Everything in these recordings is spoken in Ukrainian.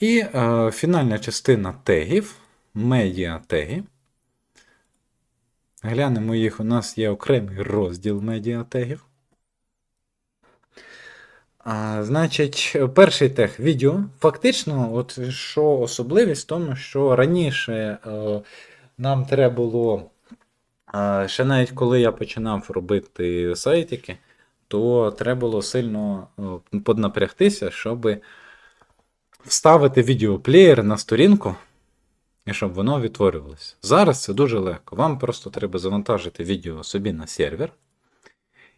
І е, фінальна частина тегів, медіа теги. Глянемо їх, у нас є окремий розділ медіа тегів. А, значить, перший тег відео. Фактично, от що особливість в тому, що раніше е, нам треба було, е, ще навіть коли я починав робити сайтики, то треба було сильно е, поднапрягтися, щоб вставити відеоплеєр на сторінку. І щоб воно відтворювалося. Зараз це дуже легко. Вам просто треба завантажити відео собі на сервер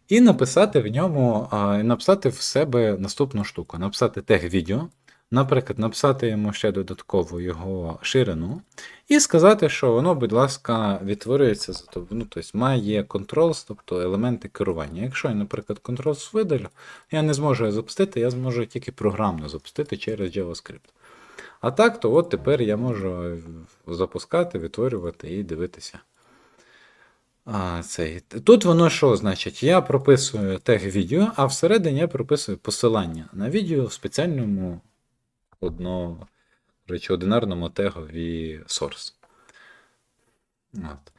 і написати в ньому, і написати в себе наступну штуку. Написати тег відео, наприклад, написати йому ще додатково його ширину, і сказати, що воно, будь ласка, відтворюється, за то- ну, тобто має controls, тобто елементи керування. Якщо я, наприклад, controls видалю, я не зможу його запустити, я зможу тільки програмно запустити через JavaScript. А так, то от тепер я можу запускати, відтворювати і дивитися. А, цей. Тут воно що значить? Я прописую тег відео, а всередині я прописую посилання на відео в спеціальному одно, речі, одинарному тегові source. От.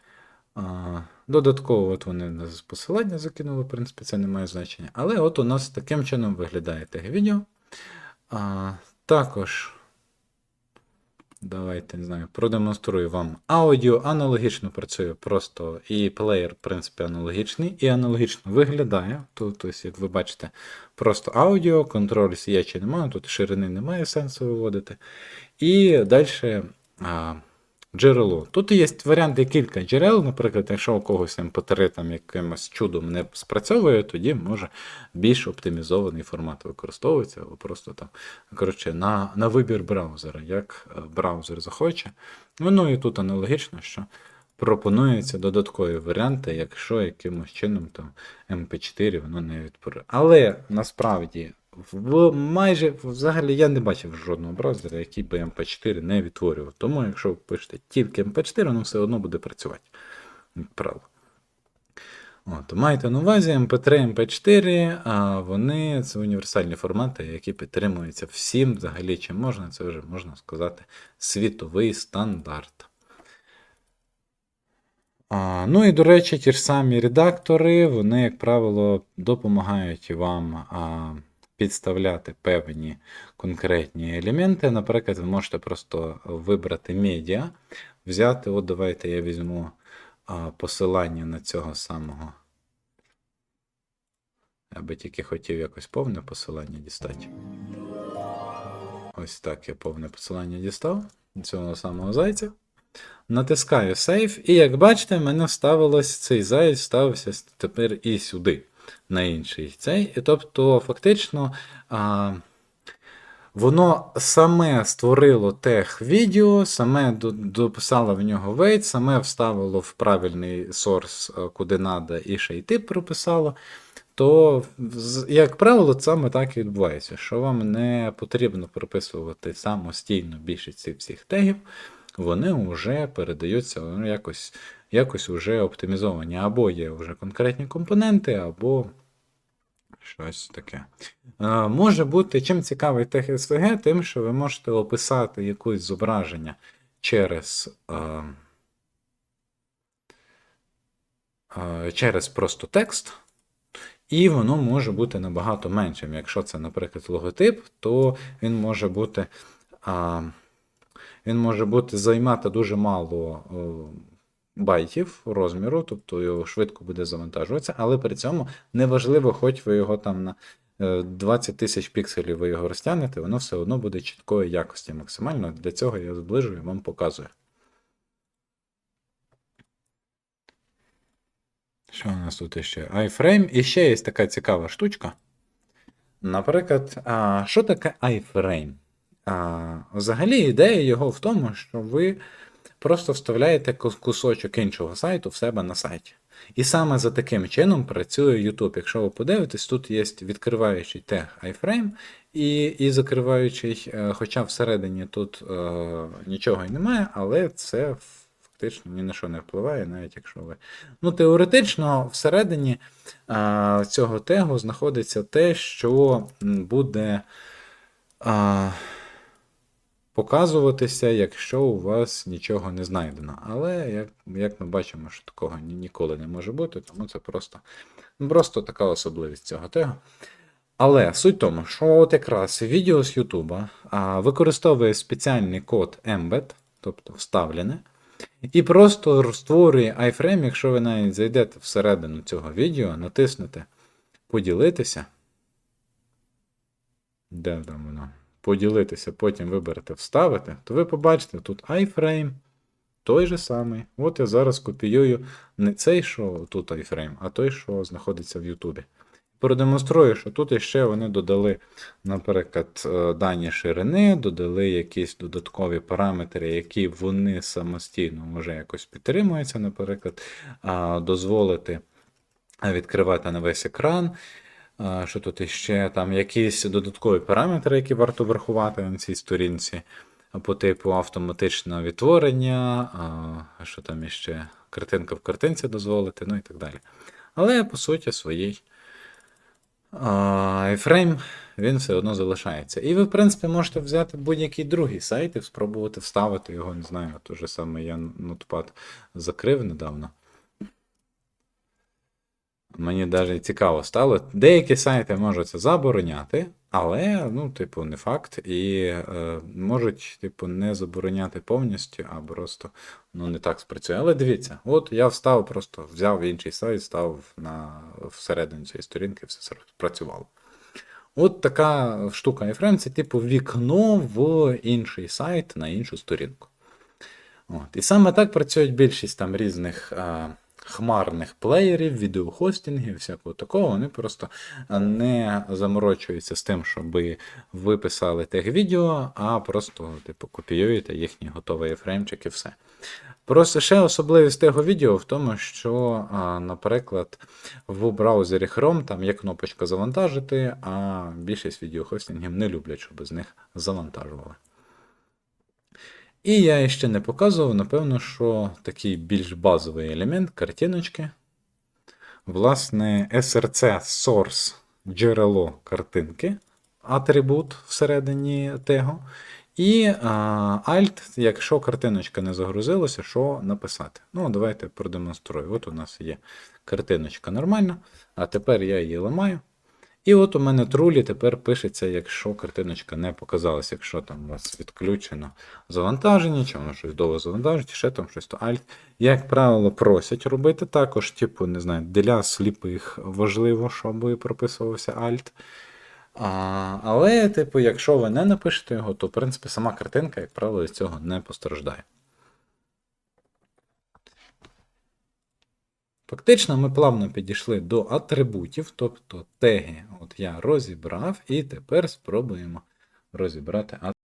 А, додатково от вони нас посилання закинули, в принципі, це не має значення. Але от у нас таким чином виглядає тег відео. А, також. Давайте не знаю, продемонструю вам. Аудіо аналогічно працює просто, і плеєр, в принципі, аналогічний, і аналогічно виглядає. Тут, тобто, як ви бачите, просто аудіо, контроль є немає, тут ширини немає сенсу виводити. І далі джерело. Тут є варіанти кілька джерел, наприклад, якщо у когось MP3 там якимось чудом не спрацьовує, тоді може більш оптимізований формат використовується, або просто там, коротше, на, на вибір браузера, як е, браузер захоче. Ну і тут аналогічно, що пропонуються додаткові варіанти, якщо якимось чином там MP4 воно не відповідає. Але насправді. В майже взагалі я не бачив жодного браузера, який би MP4 не відтворював. Тому, якщо ви пишете тільки MP4, воно все одно буде працювати. Як правило. От, майте на увазі MP3, MP4, а вони це універсальні формати, які підтримуються всім, взагалі, чим можна, це вже можна сказати світовий стандарт. А, ну і, до речі, ті ж самі редактори, вони, як правило, допомагають вам а, підставляти певні конкретні елементи. Наприклад, ви можете просто вибрати медіа, взяти, от давайте я візьму посилання на цього самого. Я би тільки хотів якось повне посилання дістати. Ось так я повне посилання дістав цього самого зайця. Натискаю Save, і як бачите, в мене вставилось цей заяць, ставився тепер і сюди, на інший цей. І тобто, фактично, а, воно саме створило тег відео, саме дописало в нього weight, саме вставило в правильний source, е, куди треба, і ще й тип прописало. То, як правило, саме так і відбувається, що вам не потрібно прописувати самостійно більшість всіх тегів, вони вже передаються ну, якось, якось вже оптимізовані. Або є вже конкретні компоненти, або щось таке. Може бути, чим цікавий тег SVG, тим, що ви можете описати якусь зображення через. Через просто текст, і воно може бути набагато меншим. Якщо це, наприклад, логотип, то він може бути, а, він може бути займати дуже мало байтів розміру, тобто його швидко буде завантажуватися, але при цьому неважливо, хоч ви його там на е, 20 тисяч пікселів ви його розтягнете, воно все одно буде чіткої якості максимально. Для цього я зближую і вам показую. Що у нас тут ще? iFrame. І ще є така цікава штучка. Наприклад, а, що таке iFrame? А, взагалі, ідея його в тому, що ви просто вставляєте кусочок іншого сайту в себе на сайті. І саме за таким чином працює YouTube. Якщо ви подивитесь, тут є відкриваючий тег iFrame і, і закриваючий, е, хоча всередині тут е, нічого і немає, але це фактично ні на що не впливає, навіть якщо ви. Ну, теоретично, всередині а, цього тегу знаходиться те, що буде. А, показуватися, якщо у вас нічого не знайдено. Але як, як ми бачимо, що такого ні- ніколи не може бути, тому це просто, ну, просто така особливість цього тегу. Але суть в тому, що от якраз відео з Ютуба використовує спеціальний код embed, тобто вставлене, і просто створює iFrame, якщо ви навіть зайдете всередину цього відео, натиснете поділитися. Де там воно? Поділитися, потім виберете вставити, то ви побачите тут iFrame, той же самий. От я зараз копіюю не цей, що тут iFrame, а той, що знаходиться в Ютубі. Продемонструю, що тут іще вони додали, наприклад, е, дані ширини, додали якісь додаткові параметри, які вони самостійно вже якось підтримуються, наприклад, дозволити відкривати на весь екран. Що тут іще? Там якісь додаткові параметри, які варто врахувати на цій сторінці, по типу автоматичного відтворення, що там іще картинка в картинці дозволити, ну і так далі. Але по суті своїй iFrame він все одно залишається. І ви, в принципі, можете взяти будь-який другий сайт і спробувати вставити його, не знаю, той же саме я Notepad закрив недавно. Мені навіть цікаво стало. Деякі сайти можуть забороняти, але, ну, типу, не факт. І е, можуть, типу, не забороняти повністю, а просто ну, не так спрацює. Але дивіться, от я встав, просто взяв інший сайт, став на всередину цієї сторінки, все спрацювало. От така штука iFrame це типу вікно в інший сайт на іншу сторінку. От. І саме так працюють більшість там різних а, хмарних плеєрів, відеохостингів, всякого такого. Вони просто не заморочуються з тим, щоб ви писали тег відео, а просто типу, копіюєте їхній готовий фреймчик і все. Просто ще особливість того відео в тому, що, наприклад, в браузері Chrome там є кнопочка завантажити, а більшість відеохостингів не люблять, щоб з них завантажували. І я ще не показував, напевно, що такий більш базовий елемент картиночки. Власне, SRC Source джерело картинки, атрибут всередині тегу. І а, Alt, якщо картиночка не загрузилася, що написати. Ну, давайте продемонструю. От у нас є картиночка нормальна, а тепер я її ламаю. І от у мене трулі тепер пишеться, якщо картиночка не показалась, якщо там у вас відключено завантаження, чи воно щось довго завантажить, ще там щось то Alt. Як правило, просять робити також, типу, не знаю, для сліпих важливо, щоб прописувався Alt. А, але, типу, якщо ви не напишете його, то в принципі сама картинка, як правило, від цього не постраждає. Фактично, ми плавно підійшли до атрибутів, тобто теги. От я розібрав, і тепер спробуємо розібрати